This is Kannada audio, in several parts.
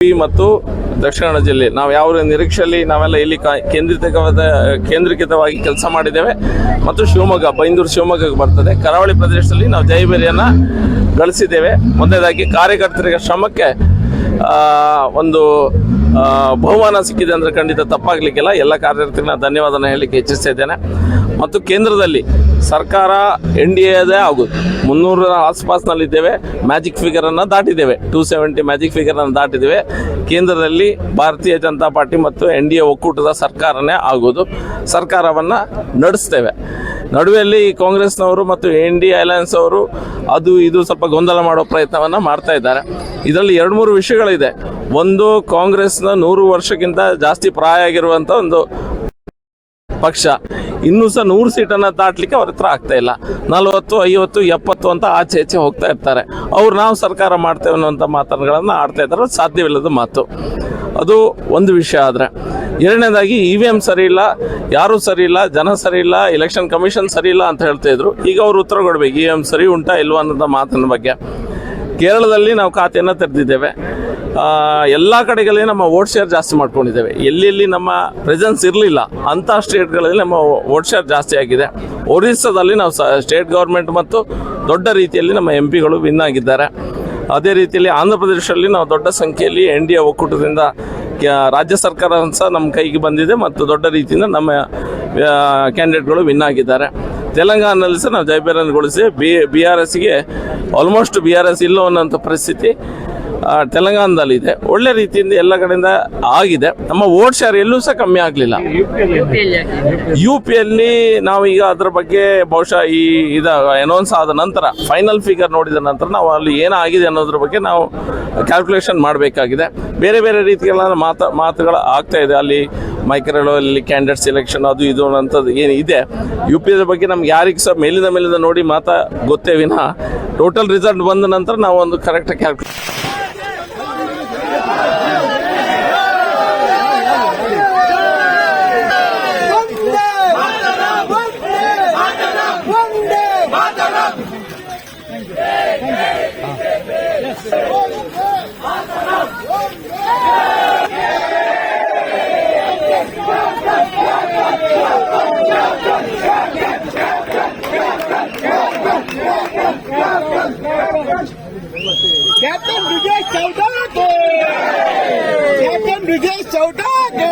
ಮತ್ತು ದಕ್ಷಿಣ ಕನ್ನಡ ಜಿಲ್ಲೆ. ನಾವು ಯಾವ ನಿರೀಕ್ಷೆಯಲ್ಲಿ ನಾವೆಲ್ಲ ಇಲ್ಲಿ ಕಾ- ಕೇಂದ್ರೀಕೃತವಾದ, ಕೇಂದ್ರೀಕೃತವಾಗಿ ಕೆಲಸ ಮಾಡಿದ್ದೇವೆ. ಮತ್ತು ಶಿವಮೊಗ್ಗ, ಬೈಂದೂರು ಶಿವಮೊಗ್ಗಕ್ಕೆ ಬರ್ತದೆ. ಕರಾವಳಿ ಪ್ರದೇಶದಲ್ಲಿ ನಾವು ಜೈಬೇರಿಯನ್ನು ಗಳಿಸಿದ್ದೇವೆ. ಮೊದಲನೇದಾಗಿ ಕಾರ್ಯಕರ್ತರಿಗೆ ಶ್ರಮಕ್ಕೆ ಒಂದು ಬಹುಮಾನ ಸಿಕ್ಕಿದೆ ಅಂದರೆ ಖಂಡಿತ ತಪ್ಪಾಗಲಿಕ್ಕಿಲ್ಲ. ಎಲ್ಲ ಕಾರ್ಯಕರ್ತರಿಗೆ ನಾನು ಧನ್ಯವಾದನ ಹೇಳಲಿಕ್ಕೆ ಇಚ್ಛಿಸ್ತಾ ಇದ್ದೇನೆ. ಮತ್ತು ಕೇಂದ್ರದಲ್ಲಿ ಸರ್ಕಾರ, ಎನ್ ಡಿ ಎದೇ ಆಗುತ್ತೆ ಮುನ್ನೂರ ಆಸ್ಪಾಸ್ನಲ್ಲಿದ್ದೇವೆ. ಮ್ಯಾಜಿಕ್ ಫಿಗರನ್ನು ದಾಟಿದ್ದೇವೆ. ಟೂ ಸೆವೆಂಟಿ ಮ್ಯಾಜಿಕ್ ಫಿಗರನ್ನು ದಾಟಿದ್ದೇವೆ. ಕೇಂದ್ರದಲ್ಲಿ ಭಾರತೀಯ ಜನತಾ ಪಾರ್ಟಿ ಮತ್ತು ಎನ್ ಡಿ ಎ ಒಕ್ಕೂಟದ ಸರ್ಕಾರನೇ ಆಗುವುದು ಸರ್ಕಾರವನ್ನು ನಡೆಸ್ತೇವೆ. ನಡುವೆಯಲ್ಲಿ ಕಾಂಗ್ರೆಸ್ನವರು ಮತ್ತು ಎನ್ ಡಿ ಅಲಯನ್ಸ್ ಅವರು ಅದು ಇದು ಸ್ವಲ್ಪ ಗೊಂದಲ ಮಾಡೋ ಪ್ರಯತ್ನವನ್ನು ಮಾಡ್ತಾ ಇದ್ದಾರೆ. ಇದರಲ್ಲಿ ಎರಡು ಮೂರು ವಿಷಯಗಳಿದೆ. ಒಂದು, ಕಾಂಗ್ರೆಸ್ನ ನೂರು ವರ್ಷಕ್ಕಿಂತ ಜಾಸ್ತಿ ಪ್ರಾಯ ಆಗಿರುವಂಥ ಒಂದು ಪಕ್ಷ. ಇನ್ನೂ ಸಹ ನೂರು ಸೀಟನ್ನು ದಾಟಲಿಕ್ಕೆ ಅವ್ರ ಹತ್ರ ಆಗ್ತಾ ಇಲ್ಲ. ನಲವತ್ತು, ಐವತ್ತು, ಎಪ್ಪತ್ತು ಅಂತ ಆಚೆ ಈಚೆ ಹೋಗ್ತಾ ಇರ್ತಾರೆ. ಅವ್ರು ನಾವು ಸರ್ಕಾರ ಮಾಡ್ತೇವೆ ಅನ್ನೋಂಥ ಮಾತುಗಳನ್ನು ಆಡ್ತಾ ಇದ್ದಾರೆ ಸಾಧ್ಯವಿಲ್ಲದ ಮಾತು. ಅದು ಒಂದು ವಿಷಯ ಆದರೆ. ಎರಡನೇದಾಗಿ ಇ ವಿ ಎಂ ಸರಿ ಇಲ್ಲ, ಯಾರೂ ಸರಿ ಇಲ್ಲ, ಜನ ಸರಿ ಇಲ್ಲ ಎಲೆಕ್ಷನ್ ಕಮಿಷನ್ ಸರಿ ಇಲ್ಲ ಅಂತ ಹೇಳ್ತಾ ಇದ್ರು. ಈಗ ಅವ್ರು ಉತ್ತರ ಕೊಡ್ಬೇಕು ಇ ವಿ ಎಂ ಸರಿ ಉಂಟಾ ಇಲ್ವಾ ಅನ್ನೋಂಥ ಮಾತಿನ ಬಗ್ಗೆ. ಕೇರಳದಲ್ಲಿ ನಾವು ಖಾತೆಯನ್ನು ತೆರೆದಿದ್ದೇವೆ. ಎಲ್ಲ ಕಡೆಗಳಲ್ಲಿ ನಮ್ಮ ವೋಟ್ ಶೇರ್ ಜಾಸ್ತಿ ಮಾಡ್ಕೊಂಡಿದ್ದೇವೆ. ಎಲ್ಲೆಲ್ಲಿ ನಮ್ಮ ಪ್ರೆಸೆನ್ಸ್ ಇರಲಿಲ್ಲ ಅಂಥ ಸ್ಟೇಟ್ಗಳಲ್ಲಿ ನಮ್ಮ ವೋಟ್ ಶೇರ್ ಜಾಸ್ತಿ ಆಗಿದೆ. ಒರಿಸ್ಸಾದಲ್ಲಿ ನಾವು ಸ್ಟೇಟ್ ಗೌರ್ಮೆಂಟ್ ಮತ್ತು ದೊಡ್ಡ ರೀತಿಯಲ್ಲಿ ನಮ್ಮ ಎಂ ಪಿಗಳು ವಿನ್ ಆಗಿದ್ದಾರೆ. ಅದೇ ರೀತಿಯಲ್ಲಿ ಆಂಧ್ರ ಪ್ರದೇಶದಲ್ಲಿ ನಾವು ದೊಡ್ಡ ಸಂಖ್ಯೆಯಲ್ಲಿ ಎನ್ ಡಿ ಎ ಒಕ್ಕೂಟದಿಂದ ರಾಜ್ಯ ಸರ್ಕಾರ ಸಹ ನಮ್ಮ ಕೈಗೆ ಬಂದಿದೆ ಮತ್ತು ದೊಡ್ಡ ರೀತಿಯಿಂದ ನಮ್ಮ ಕ್ಯಾಂಡಿಡೇಟ್ಗಳು ವಿನ್ ಆಗಿದ್ದಾರೆ. ತೆಲಂಗಾಣದಲ್ಲಿ ಸಹ ನಾವು ಜಯಭೇರನ್ಗೊಳಿಸಿ ಬಿ ಬಿ ಆರ್ ಎಸ್ಗೆ ಆಲ್ಮೋಸ್ಟ್ ಬಿ ಆರ್ ಎಸ್ ಇಲ್ಲೋ ಅನ್ನೋಂಥ ಪರಿಸ್ಥಿತಿ. ತೆಲಂಗಾಣದಲ್ಲಿದೆ ಒಳ್ಳೆ ರೀತಿಯಿಂದ ಎಲ್ಲ ಕಡೆಯಿಂದ ಆಗಿದೆ. ನಮ್ಮ ವೋಟ್ ಶೇರ್ ಎಲ್ಲೂ ಸಹ ಕಮ್ಮಿ ಆಗಲಿಲ್ಲ. ಯು ಪಿಯಲ್ಲಿ ನಾವು ಈಗ ಅದರ ಬಗ್ಗೆ ಬಹುಶಃ ಈ ಇದ ಅನೌನ್ಸ್ ಆದ ನಂತರ ಫೈನಲ್ ಫಿಗರ್ ನೋಡಿದ ನಂತರ ನಾವು ಅಲ್ಲಿ ಏನಾಗಿದೆ ಅನ್ನೋದ್ರ ಬಗ್ಗೆ ನಾವು ಕ್ಯಾಲ್ಕುಲೇಷನ್ ಮಾಡಬೇಕಾಗಿದೆ. ಬೇರೆ ಬೇರೆ ರೀತಿಗಳ ಮಾತು, ಮಾತುಗಳು ಆಗ್ತಾ ಇದೆ. ಅಲ್ಲಿ ಮೈಕ್ರೋ ಅಲ್ಲಿ ಕ್ಯಾಂಡಿಡೇಟ್ ಸೆಲೆಕ್ಷನ್ ಅದು ಇದು ಅನ್ನೋಂಥದ್ದು ಏನು ಇದೆ. ಯು ಪಿ ಬಗ್ಗೆ ನಮ್ಗೆ ಯಾರಿಗೆ ಸಹ ಮೇಲಿಂದ ಮೇಲಿಂದ ನೋಡಿ ಮಾತಾ ಗೊತ್ತೇ ವಿನಃ. ಟೋಟಲ್ ರಿಸಲ್ಟ್ ಬಂದ ನಂತರ ನಾವು ಒಂದು correct Hallelujah. Captain Brijesh Chowta के कैप्टन ब्रिजेश चौटा के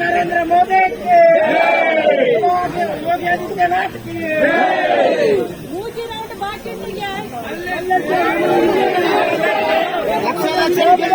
नरेंद्र मोदी के योगी आदित्यनाथ की लक्ष लक्ष